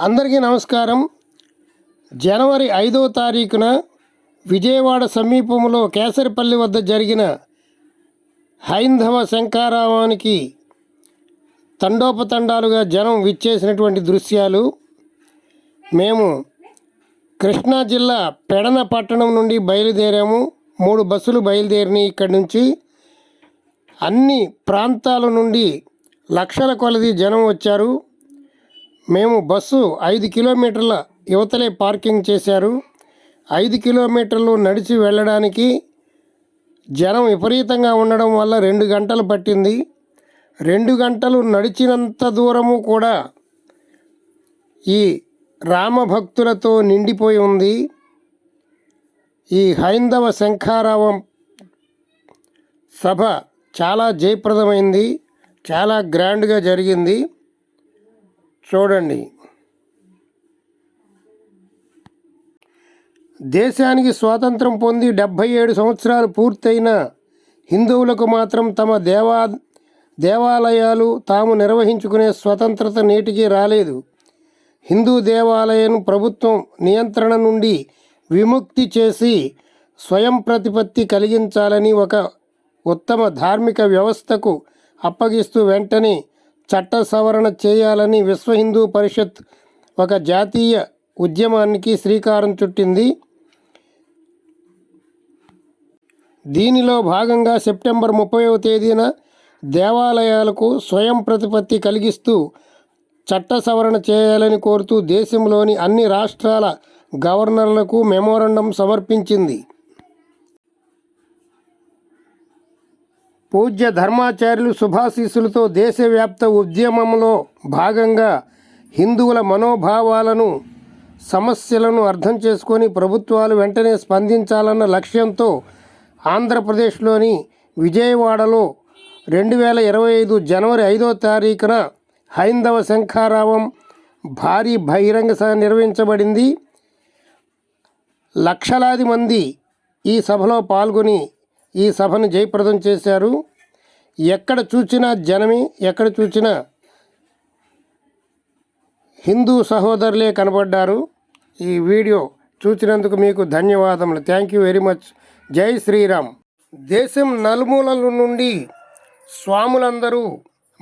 అందరికీ నమస్కారం. జనవరి ఐదవ తారీఖున విజయవాడ సమీపంలో కేసరిపల్లి వద్ద జరిగిన హైందవ శంకారావానికి తండోపతండాలుగా జనం విచ్చేసినటువంటి దృశ్యాలు. మేము కృష్ణా జిల్లా పెడన పట్టణం నుండి బయలుదేరాము. మూడు బస్సులు బయలుదేరినాయి ఇక్కడి నుంచి. అన్ని ప్రాంతాల నుండి లక్షల కొలది జనం వచ్చారు. మేము బస్సు ఐదు కిలోమీటర్ల యువతలే పార్కింగ్ చేశారు. ఐదు కిలోమీటర్లు నడిచి వెళ్ళడానికి జనం విపరీతంగా ఉండడం వల్ల రెండు గంటలు పట్టింది. రెండు గంటలు నడిచినంత దూరము కూడా ఈ రామభక్తులతో నిండిపోయి ఉంది. ఈ హైందవ శంఖారావం సభ చాలా జయప్రదమైంది. చాలా గ్రాండ్గా జరిగింది. చూడండి. దేశానికి స్వాతంత్రం పొంది డెబ్భై ఏడు సంవత్సరాలు పూర్తయిన హిందువులకు మాత్రం తమ దేవా దేవాలయాలు తాము నిర్వహించుకునే స్వతంత్రత నేటికి రాలేదు. హిందూ దేవాలయం ప్రభుత్వం నియంత్రణ నుండి విముక్తి చేసి స్వయం ప్రతిపత్తి కలిగించాలని ఒక ఉత్తమ ధార్మిక వ్యవస్థకు అప్పగిస్తూ వెంటనే చట్ట సవరణ చేయాలని విశ్వ హిందూ పరిషత్ ఒక జాతీయ ఉద్యమానికి శ్రీకారం చుట్టింది. దీనిలో భాగంగా సెప్టెంబర్ ముప్పైవ తేదీన దేవాలయాలకు స్వయం ప్రతిపత్తి కలిగిస్తూ చట్ట సవరణ చేయాలని కోరుతూ దేశంలోని అన్ని రాష్ట్రాల గవర్నర్లకు మెమోరండం సమర్పించింది. పూజ్య ధర్మాచార్యులు శుభాశీస్సులతో దేశవ్యాప్త ఉద్యమంలో భాగంగా హిందువుల మనోభావాలను సమస్యలను అర్థం చేసుకొని ప్రభుత్వాలు వెంటనే స్పందించాలన్న లక్ష్యంతో ఆంధ్రప్రదేశ్లోని విజయవాడలో రెండు వేల ఇరవై ఐదు జనవరి ఐదో తారీఖున హైందవ శంఖారావం భారీ బహిరంగ సభ నిర్వహించబడింది. లక్షలాది మంది ఈ సభలో పాల్గొని ఈ సభను జయప్రదం చేశారు. ఎక్కడ చూచినా జనమే ఎక్కడ చూసినా హిందూ సహోదరులే కనబడ్డారు. ఈ వీడియో చూసినందుకు మీకు ధన్యవాదములు. థ్యాంక్ యూ వెరీ మచ్ జై శ్రీరామ్. దేశం నలుమూలల నుండి స్వాములందరూ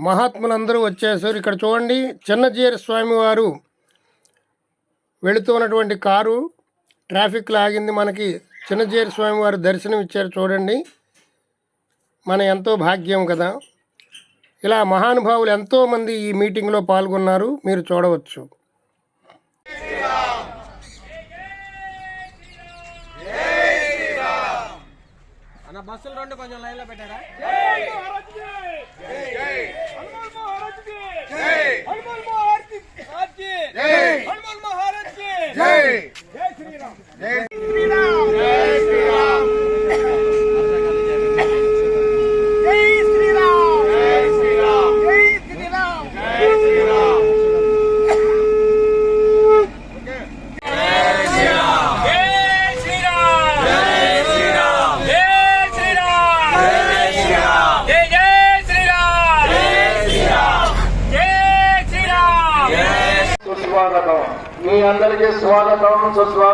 మహాత్ములందరూ వచ్చేసారు. ఇక్కడ చూడండి చిన్నజీర స్వామి వారు వెళుతున్నటువంటి కారు ట్రాఫిక్లో ఆగింది మనకి. చిన్నజీర స్వామి వారు దర్శనం ఇచ్చారు చూడండి. మన ఎంతో భాగ్యం కదా. ఇలా మహానుభావులు ఎంతోమంది ఈ మీటింగ్లో పాల్గొన్నారు. మీరు చూడవచ్చు. అన్న బస్సులు రెండు కొంచెం లైన్లో పెట్టారా? జై.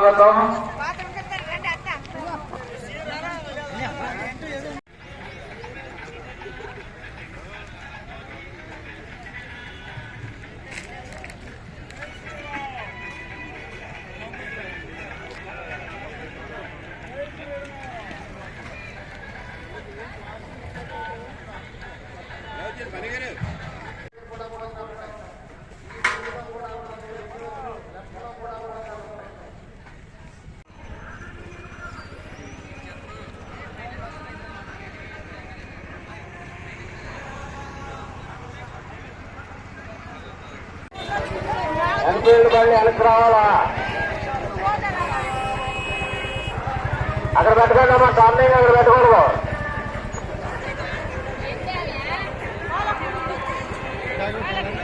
স্বাগতম ఫీల్డ్ బండి వెనక్కి రావాలా అక్కడ పెట్టుకోండి అమ్మా సామ్యం అక్కడ పెట్టుకోడు Thank you.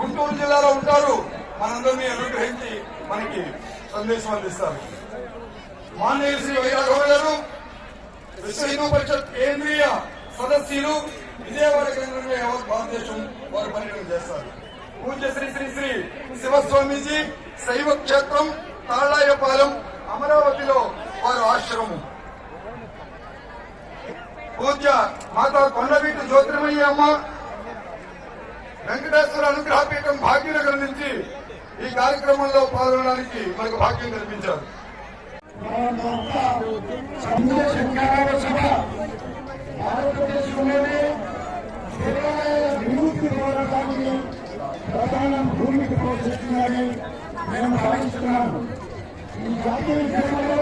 గుంటూరు జిల్లాలో ఉంటారు. మనందరినీ అనుగ్రహించి మనకి సందేశం అందిస్తారు. మాన్య శ్రీ వైరాఘవ గారు విశ్వ హిందూ పరిషత్ కేంద్రీయ సదస్యులు విజయవాడ కేంద్రంగా యావత్ భారతదేశం వారు పర్యటన చేస్తారు. పూజ్య శ్రీ శ్రీ శ్రీ శివస్వామీజీ శైవ క్షేత్రం తాళాయపాలెం అమరావతిలో వారు ఆశ్రమం. పూజ్య మాతా కొండవీటి జ్యోతిర్మయ్య అమ్మ వెంకటేశ్వర అనుగ్రహపీఠం భాగ్యనగర్ నుంచి ఈ కార్యక్రమంలో పాల్గొనడానికి మనకు భాగ్యం కల్పించారు. భారతదేశంలోనే విముక్తి పోరాటానికి ప్రధాన భూమికి పోషిస్తుందని మేము భావిస్తున్నాము ఈ జాతీయ ఉద్యమంలో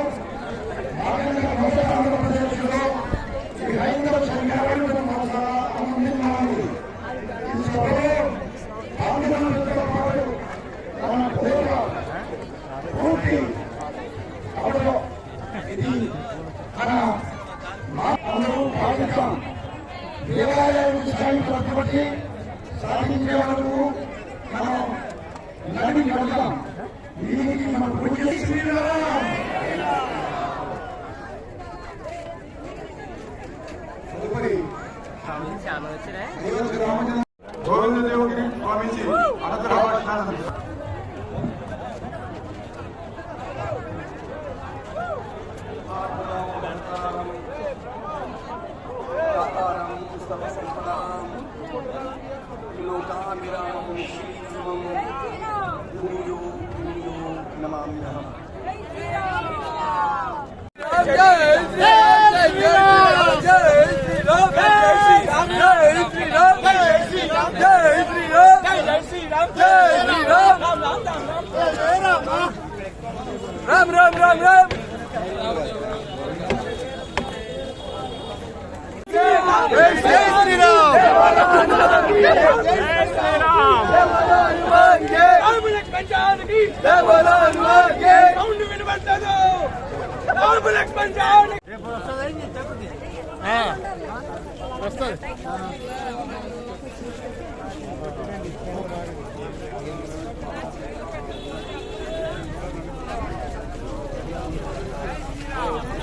భాగంగా మొదటి ఆంధ్రప్రదేశ్లో ఈ హైందవ సంఘాలను అనుకుంటున్నాము ఈ సభలో ఆందోళనతో పాటు మన పేద పూర్తి అవలో ఇది మన అందరూ భావిస్తాం దేవాలయానికి విషయాన్ని పట్టుబట్టి సాధించే వరకు మనం నడి వెళ్తాం దీనికి మన పూజ శ్రీరామ్ తదుపరి Ramachandra Ram ram ram ram. Hey Sri Ram. Hey Sri Ram. Devana Hnuman Ge. Devana Hnuman Ge. Sound వినబడ్డదా और ब्लैक बन जाओ ये बस्ता है ये चक दे हाँ। बस्ता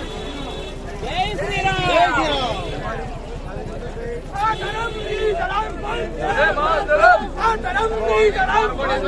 जय श्री राम। जय श्री राम। धर्म की धर्म बल जय माँ धर्म। धर्म की धर्म बल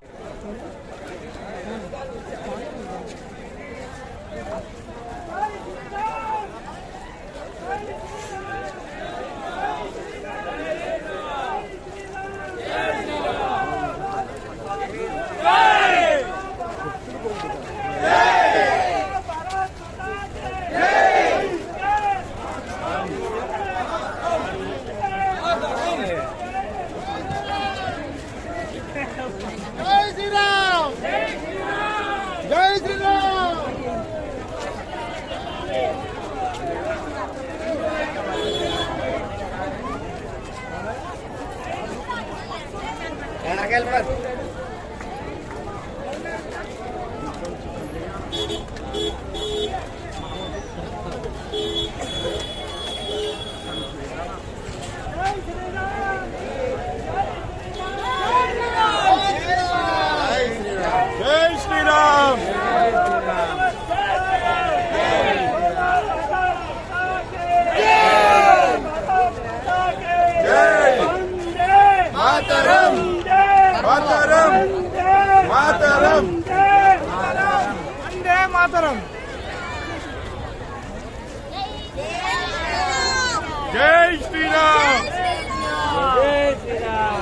aquel Mataram! Jai Shri Ram! Jai Shri Ram!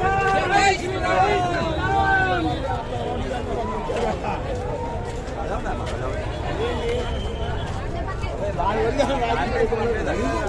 దానివల్ల